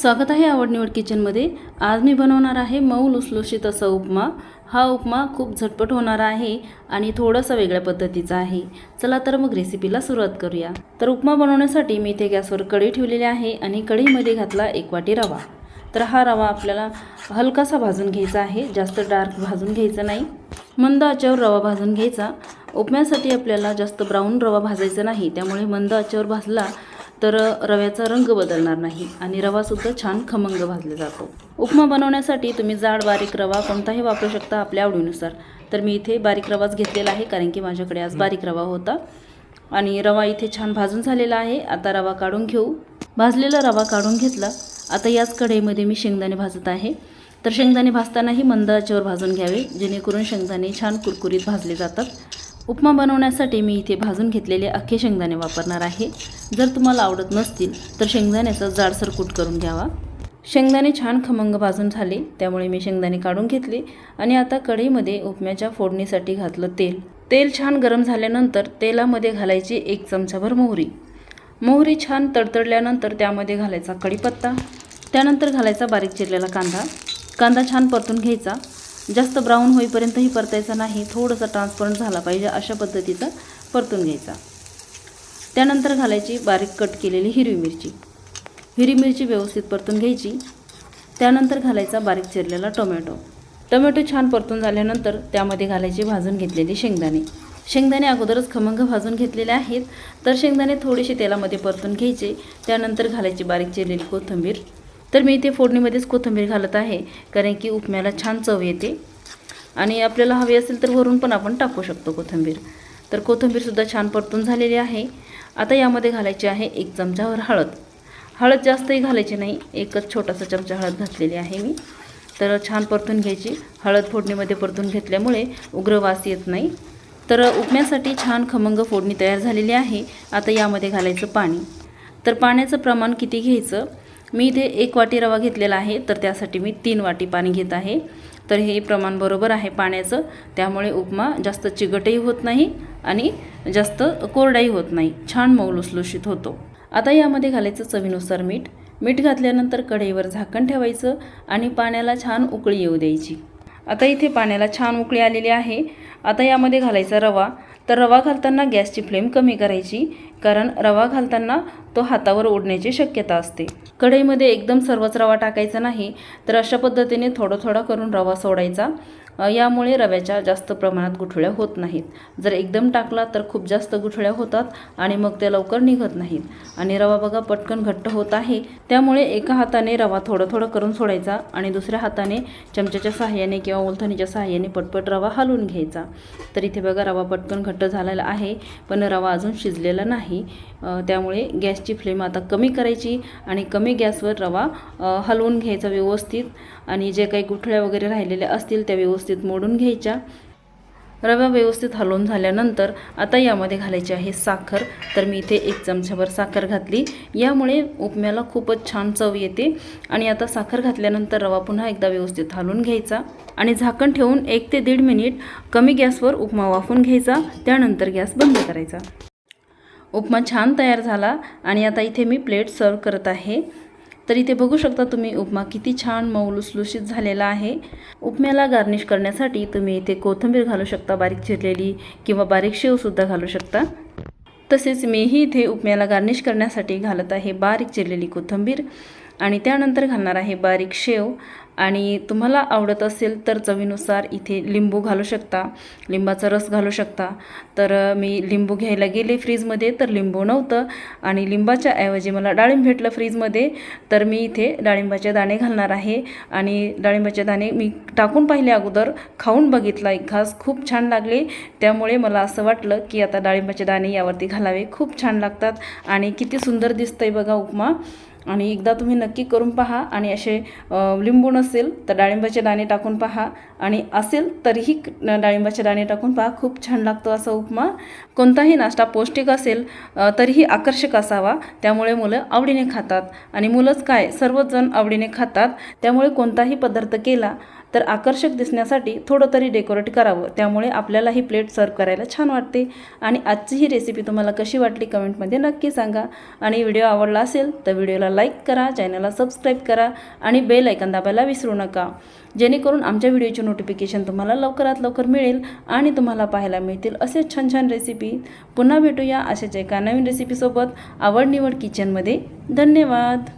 स्वागत आहे आवड निवड किचनमध्ये. आज मी बनवणार आहे मऊ लुसलुशीत असा उपमा. हा उपमा खूप झटपट होणारा आहे आणि थोडासा वेगळ्या पद्धतीचा आहे. चला तर मग रेसिपीला सुरुवात करूया. तर उपमा बनवण्यासाठी मी इथे गॅसवर कढई ठेवलेली आहे आणि कढईमध्ये घातला एक वाटी रवा. तर हा रवा आपल्याला हलकासा भाजून घ्यायचा आहे. जास्त डार्क भाजून घ्यायचा नाही. मंद आच्यावर रवा भाजून घ्यायचा. उपम्यासाठी आपल्याला जास्त ब्राऊन रवा भाजायचा नाही. त्यामुळे मंद आच्यावर भाजला तर रव्याचा रंग बदलणार नाही आणि रवासुद्धा छान खमंग भाजला जातो. उपमा बनवण्यासाठी तुम्ही जाड बारीक रवा कोणताही वापरू शकता आपल्या आवडीनुसार. तर मी इथे बारीक रवाच घेतलेला आहे कारण की माझ्याकडे आज बारीक रवा होता. आणि रवा इथे छान भाजून झालेला आहे. आता रवा काढून घेऊ. भाजलेला रवा काढून घेतला. आता याच कढईमध्ये मी शेंगदाणे भाजत आहे. तर शेंगदाणे भाजतानाही मंद आचेवर भाजून घ्यावे. जेणेकरून शेंगदाणे छान कुरकुरीत भाजले जातात. उपमा बनवण्यासाठी मी इथे भाजून घेतलेले अख्खे शेंगदाणे वापरणार आहे. जर तुम्हाला आवडत नसतील तर शेंगदाण्याचा जाडसर कूट करून घ्यावा. शेंगदाणे छान खमंग भाजून झाले त्यामुळे मी शेंगदाणे काढून घेतले आणि आता कढईमध्ये उपम्याच्या फोडणीसाठी घातलं तेल. तेल छान गरम झाल्यानंतर तेलामध्ये घालायची एक चमचाभर मोहरी. मोहरी छान तडतडल्यानंतर त्यामध्ये घालायचा कढीपत्ता. त्यानंतर घालायचा बारीक चिरलेला कांदा. कांदा छान परतून घ्यायचा. जास्त ब्राऊन होईपर्यंतही परतायचा नाही थोडंसं ट्रान्सपरंट झाला पाहिजे अशा पद्धतीचा परतून घ्यायचा. त्यानंतर घालायची बारीक कट केलेली हिरवी मिरची. हिरवी मिरची व्यवस्थित परतून घ्यायची. त्यानंतर घालायचा बारीक चिरलेला टोमॅटो. टोमॅटो छान परतून झाल्यानंतर त्यामध्ये घालायचे भाजून घेतलेले शेंगदाणे. शेंगदाणे अगोदरच खमंग भाजून घेतलेले आहेत तर शेंगदाणे थोडेसे तेलामध्ये परतून घ्यायचे. त्यानंतर घालायची बारीक चिरलेली कोथिंबीर. तर मी इथे फोडणीमध्येच कोथिंबीर घालत आहे कारण की उपम्याला छान चव येते. आणि आपल्याला हवी असेल तर वरून पण आपण टाकू शकतो कोथिंबीर. तर कोथिंबीरसुद्धा छान परतून झालेली आहे. आता यामध्ये घालायची आहे एक चमचावर हळद. हळद जास्तही घालायची नाही एकच छोटासा चमचा हळद घातलेली आहे मी. तर छान परतून घ्यायची. हळद फोडणीमध्ये परतून घेतल्यामुळे उग्र वास येत नाही. तर उपम्यासाठी छान खमंग फोडणी तयार झालेली आहे. आता यामध्ये घालायचं पाणी. तर पाण्याचं प्रमाण किती घ्यायचं? मी इथे एक वाटी रवा घेतलेला आहे तर त्यासाठी मी तीन वाटी पाणी घेत आहे. तर हे प्रमाण बरोबर आहे पाण्याचं त्यामुळे उपमा जास्त चिकटही होत नाही आणि जास्त कोरडाही होत नाही. छान मऊ लुसलुशीत होतो. आता यामध्ये घालायचं चवीनुसार मीठ. मीठ घातल्यानंतर कढईवर झाकण ठेवायचं आणि पाण्याला छान उकळी येऊ द्यायची. आता इथे पाण्याला छान उकळी आलेली आहे. आता यामध्ये घालायचा रवा. तर रवा घालताना गॅसची फ्लेम कमी करायची कारण रवा घालताना तो हातावर ओढण्याची शक्यता असते. कढईमध्ये एकदम सर्वच रवा टाकायचा नाही तर अशा पद्धतीने थोडं थोडा करून रवा सोडायचा. यामुळे रव्याच्या जास्त प्रमाणात गुठळ्या होत नाहीत. जर एकदम टाकला तर खूप जास्त गुठळ्या होतात आणि मग ते लवकर निघत नाहीत. आणि रवा बघा पटकन घट्ट होत आहे. त्यामुळे एका हाताने रवा थोडं थोडं करून सोडायचा आणि दुसऱ्या हाताने चमच्याच्या सहाय्याने किंवा ओलथणीच्या सहाय्याने पटपट रवा हलवून घ्यायचा. तर इथे बघा रवा पटकन घट्ट झालेला आहे पण रवा अजून शिजलेला नाही. त्यामुळे गॅसची फ्लेम आता कमी करायची आणि कमी गॅसवर रवा हलवून घ्यायचा व्यवस्थित. आणि जे काही गुठळ्या वगैरे राहिलेल्या असतील त्या व्यवस्थित व्यवस्थित मोडून घ्यायच्या. रवा व्यवस्थित हलवून झाल्यानंतर आता यामध्ये घालायची आहे साखर. तर मी इथे एक चमचाभर साखर घातली. यामुळे उपम्याला खूपच छान चव येते. आणि आता साखर घातल्यानंतर रवा पुन्हा एकदा व्यवस्थित हलवून घ्यायचा. आणि झाकण ठेवून एक ते दीड मिनिट कमी गॅसवर उपमा वाफून घ्यायचा. त्यानंतर गॅस बंद करायचा. उपमा छान तयार झाला. आणि आता इथे मी प्लेट सर्व करत आहे. तर इथे बघू शकता तुम्ही उपमा किती छान मऊ लुसलुशीत झालेला आहे. उपम्याला गार्निश करण्यासाठी तुम्ही इथे कोथिंबीर घालू शकता बारीक चिरलेली किंवा बारीक शेवसुद्धा घालू शकता. तसेच मीही इथे उपम्याला गार्निश करण्यासाठी घालत आहे बारीक चिरलेली कोथिंबीर. आणि त्यानंतर घालणार आहे बारीक शेव. आणि तुम्हाला आवडत असेल तर चवीनुसार इथे लिंबू घालू शकता लिंबाचा रस घालू शकता. तर मी लिंबू घ्यायला गेले फ्रीजमध्ये तर लिंबू नव्हतं. आणि लिंबाच्या ऐवजी मला डाळिंब भेटलं फ्रीजमध्ये तर मी इथे डाळिंबाचे दाणे घालणार आहे. आणि डाळिंबाचे दाणे मी टाकून पाहिले अगोदर खाऊन बघितला एक घास खूप छान लागले. त्यामुळे मला असं वाटलं की आता डाळिंबाचे दाणे यावरती घालावे खूप छान लागतात. आणि किती सुंदर दिसतंय बघा उपमा. आणि एकदा तुम्ही नक्की करून पहा आणि असे लिंबू नसेल तर डाळिंबाचे दाणे टाकून पहा आणि असेल तरीही डाळिंबाचे दाणे टाकून पहा. खूप छान लागतो असा उपमा. कोणताही नाश्ता पौष्टिक असेल तरीही आकर्षक असावा. त्यामुळे मुलं आवडीने खातात. आणि मुलंच काय सर्वजण आवडीने खातात. त्यामुळे कोणताही पदार्थ केला तर आकर्षक दिसण्यासाठी थोडं तरी डेकोरेट करावं. त्यामुळे आपल्याला ही प्लेट सर्व करायला छान वाटते. आणि आजची ही रेसिपी तुम्हाला कशी वाटली कमेंटमध्ये नक्की सांगा. आणि व्हिडिओ आवडला असेल तर व्हिडिओला लाईक करा चॅनलला सबस्क्राईब करा आणि बेल ऐकन दाबायला विसरू नका. जेणेकरून आमच्या व्हिडिओचे नोटिफिकेशन तुम्हाला लवकरात लवकर मिळेल आणि तुम्हाला पाहायला मिळतील असे छान छान रेसिपी पुन्हा भेटूया अशाच एका नवीन रेसिपीसोबत आवड निवड किचनमध्ये धन्यवाद.